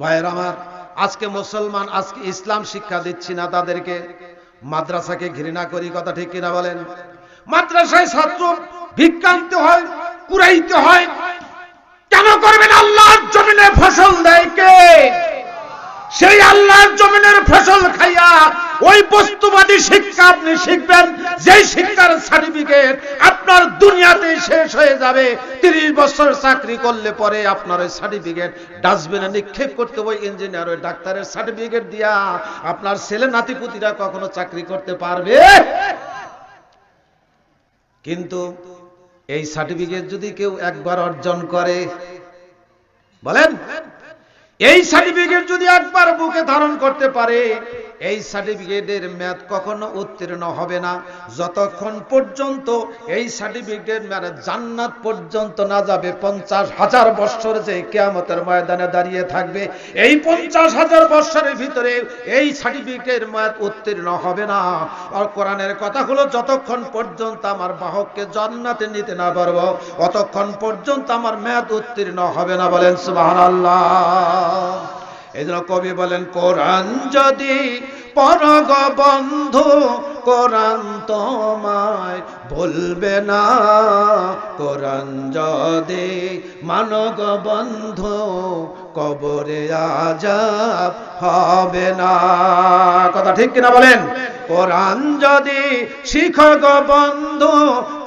ভাইয়ের আমার, আজকে মুসলমান, আজকে ইসলাম শিক্ষা দিচ্ছি না তাদেরকে। মাদ্রাসাকে ঘৃণা করি, কথা ঠিক কিনা বলেন? মাদ্রাসায় ছাত্র ভিক্ষান্তে হয়, কুড়াইতে হয়। কেন করবেন? আল্লাহর জমিনে ফসল দেয় কে? সেই আল্লাহর জমিনের ফসল খাইয়া ওই বস্তুবাদী শিক্ষা আপনি শিখবেন, যেই শিক্ষার সার্টিফিকেট আপনার দুনিয়াতে শেষ হয়ে যাবে। তিরিশ বছর চাকরি করলে পরে আপনার ওই সার্টিফিকেট ডাস্টবিনে নিক্ষেপ করতে ওই ইঞ্জিনিয়ার ওই ডাক্তারের সার্টিফিকেট দিয়া আপনার ছেলে নাতিপুতিরা কখনো চাকরি করতে পারবে? কিন্তু এই সার্টিফিকেট যদি কেউ একবার অর্জন করে, বলেন? এই সার্টিফিকেট যদি একবার বুকে ধারণ করতে পারে এই সার্টিফিকেটের মেয়াদ কখনো উত্তীর্ণ হবে না। যতক্ষণ পর্যন্ত এই সার্টিফিকেট মেয়াদ জান্নাত পর্যন্ত না যাবে, পঞ্চাশ হাজার বৎসর যে কেয়ামতের ময়দানে দাঁড়িয়ে থাকবে, এই পঞ্চাশ হাজার বৎসরের ভিতরে এই সার্টিফিকেটের মেয়াদ উত্তীর্ণ হবে না। আর কোরআনের কথা হলো যতক্ষণ পর্যন্ত আমার বাহককে জান্নাতে নিতে না পারব, অতক্ষণ পর্যন্ত আমার মেয়াদ উত্তীর্ণ হবে না বলেন সুবহানাল্লাহ। এই জন্য কবি বলেন, কোরআন যদি পরগ বন্ধু, কোরআন তোমায় বলবে না। কোরআন যদি মানগ বন্ধু, কবরে আজাব হবে না। কথা ঠিক কিনা বলেন? কোরআন যদি শিখক বন্ধু,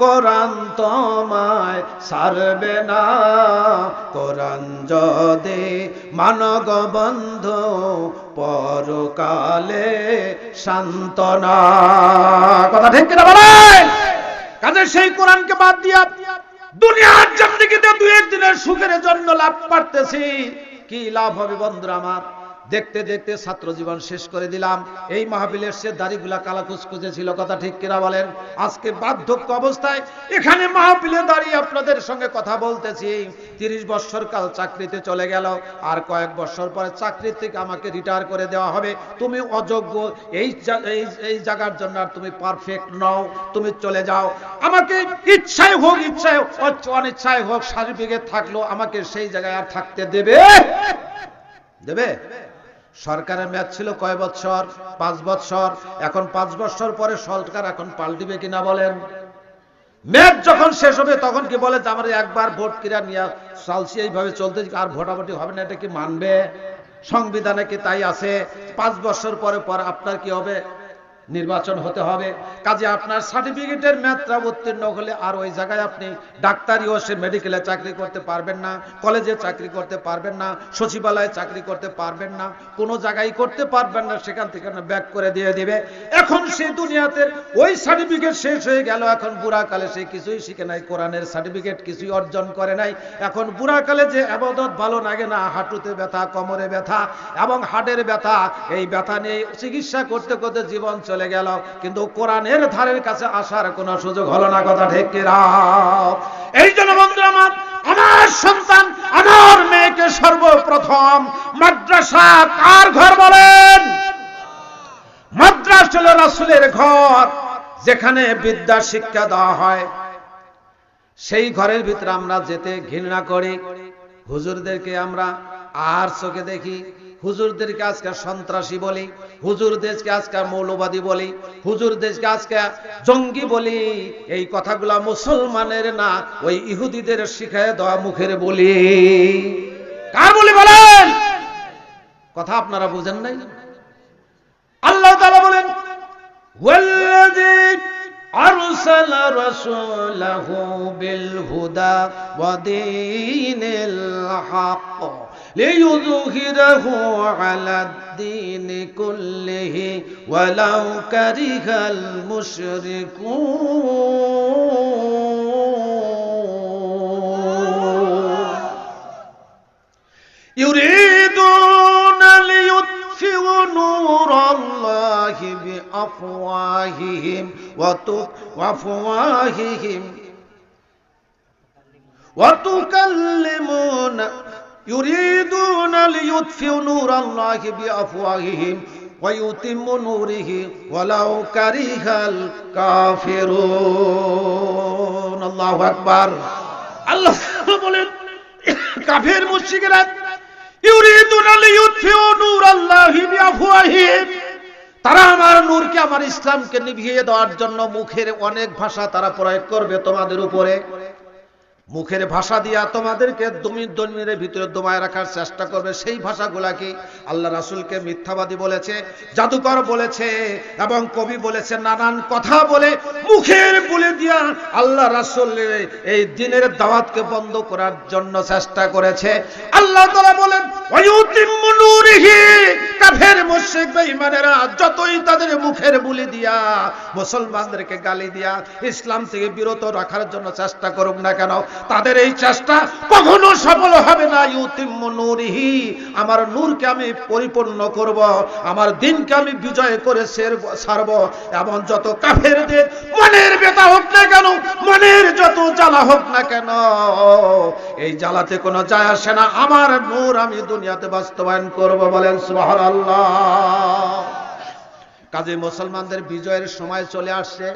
কোরআন তোমায় সারবে না। কোরআন যদি মানগ বন্ধু, পরকালে শান্তনা কথা ঠিক কিনা বলেন? কাজে সেই কোরআনকে বাদ দিয়া দুনিয়ার জিন্দেগিতে দুই একদিনের সুখের জন্য লাভ পারতেছি। কি লাভ হবে বন্ধুরা আমার? দেখতে দেখতে ছাত্র জীবন শেষ করে দিলাম। এই মাহফিলের সে দাড়িগুলা কালা কুচকুচে ছিল কথা ঠিক কিনা বলেন? আজকে বার্ধক্য অবস্থায় এখানে মাহফিলে দাঁড়িয়ে আপনাদের সঙ্গে কথা বলতেছি। তিরিশ বছর কাল চাকরিতে চলে গেল আর কয়েক বছর পরে চাকরি থেকে আমাকে রিটায়ার করে দেওয়া হবে। তুমি অযোগ্য এই এই জায়গার জন্য আর তুমি পারফেক্ট নও তুমি চলে যাও। আমাকে ইচ্ছায় হোক ইচ্ছায় হোক, অনিচ্ছায় হোক সার্টিফিকেট থাকল আমাকে সেই জায়গায় আর থাকতে দেবে? দেবে? সরকারের মেয়াদ ছিল কয় বছর পাঁচ বছর এখন পাঁচ বছর পরে সরকার এখন পাল্টিবে কিনা বলেন? মেয়াদ যখন শেষ হবে, তখন কি বলে আমার একবার ভোট কিরা নিয়ে চালছি, এইভাবে চলতে আর ভোটাভুটি হবে না, এটা কি মানবে? সংবিধানে কি তাই আছে? পাঁচ বছর পরে পর আপনার কি হবে? নির্বাচন হতে হবে। কাজে আপনার সার্টিফিকেটের মেয়াদটা উত্তীর্ণ হলে আর ওই জায়গায় আপনি ডাক্তারি ও সে মেডিকেলে চাকরি করতে পারবেন না কলেজে চাকরি করতে পারবেন না, সচিবালয়ে চাকরি করতে পারবেন না, কোনো জায়গায় করতে পারবেন না, সেখান থেকে ব্যাক করে দিয়ে দিবে। এখন সে দুনিয়াতে ওই সার্টিফিকেট শেষ হয়ে গেল, এখন বুড়াকালে সে কিছুই শিখে নাই, কোরআনের সার্টিফিকেট কিছুই অর্জন করে নাই। এখন বুড়াকালে যে আবাদত ভালো লাগে না, হাঁটুতে ব্যথা, কোমরে ব্যথা এবং হাটের ব্যথা, এই ব্যথা নিয়ে চিকিৎসা করতে করতে জীবন চলে গেল। কিন্তু কোরআনের ধারের কাছে আসার কোনো সুযোগ হলো না কথা কিনা? এই জন্য বন্ধু আমার আমার সন্তান, আমার মেয়েকে সর্বপ্রথম মাদ্রাসা কার ঘর বলেন? মাদ্রাস হলো রাসুলের ঘর, যেখানে বিদ্যা শিক্ষা দেওয়া হয়। সেই ঘরের ভিতরে আমরা যেতে ঘৃণা করি। হুজুরদেরকে আমরা আর চোখে দেখি। হুজুরদেরকে আজকে সন্ত্রাসী বলি হুজুরদেরকে আজকে মৌলবাদী বলি হুজুরদেরকে আজকে জঙ্গি বলি এই কথাগুলা মুসলমানের না ওই ইহুদিদের শিখায় দেওয়া মুখের বলি কার বলি বলেন কথা আপনারা বুঝেন নাই আল্লাহ তাআলা বলেন والذي أرسل رسوله بالهدى ودين الحق ليظهره على الدين كله ولو كره المشركون. يريدون ليطفئوا نور الله بأفواههم وأفواههم. وتكلمون يريدون ليطفئوا نور الله بأفواههم ويتم نوره ولو كره الكافرون الله أكبر الله বলেন কাফের মুশরিকরা ইউরিদুনা লিয়ুত ইল্লাহি বিআফওয়াহিম তারা আমার নূরকে আমার ইসলামকে নিভিয়ে দেওয়ার জন্য মুখের অনেক ভাষা তারা প্রয়োগ করবে তোমাদের উপরে মুখের ভাষা দিয়া তোমাদেরকে দমি দমির ভিতরে দমায় রাখার চেষ্টা করবে। সেই ভাষাগুলা কি আল্লাহ রাসূলকে মিথ্যাবাদী বলেছে, জাদুকর বলেছে এবং কবি বলেছে, নানান কথা বলে মুখের বলে দিয়া আল্লাহ রাসূলের এই দিনের দাওয়াতকে বন্ধ করার জন্য চেষ্টা করেছে। আল্লাহ তাআলা বলেন যতই তাদের মুখের বুলি দিয়া, মুসলমানদেরকে গালি দিয়া ইসলাম থেকে বিরত রাখার জন্য চেষ্টা করুক না কেন তাদের এই চেষ্টা কখনো সফল হবে না। ইউতিম্মু নূরিহি, আমার নূরকে আমি পরিপূর্ণ করব, আমার দিনকে আমি বিজয় করে সের- ছাড়ব এমন যত কাফেরদের, মনের বেতা হোক না কেন, মনের যত জ্বালা হোক না কেন, এই জ্বালাতে কোনো যায় আসে না। আমার নূর আমি দুনিয়াতে বাস্তবায়ন করব বলেন সুবহানাল্লাহ। কাজে মুসলমানদের বিজয়ের সময় চলে আসছে।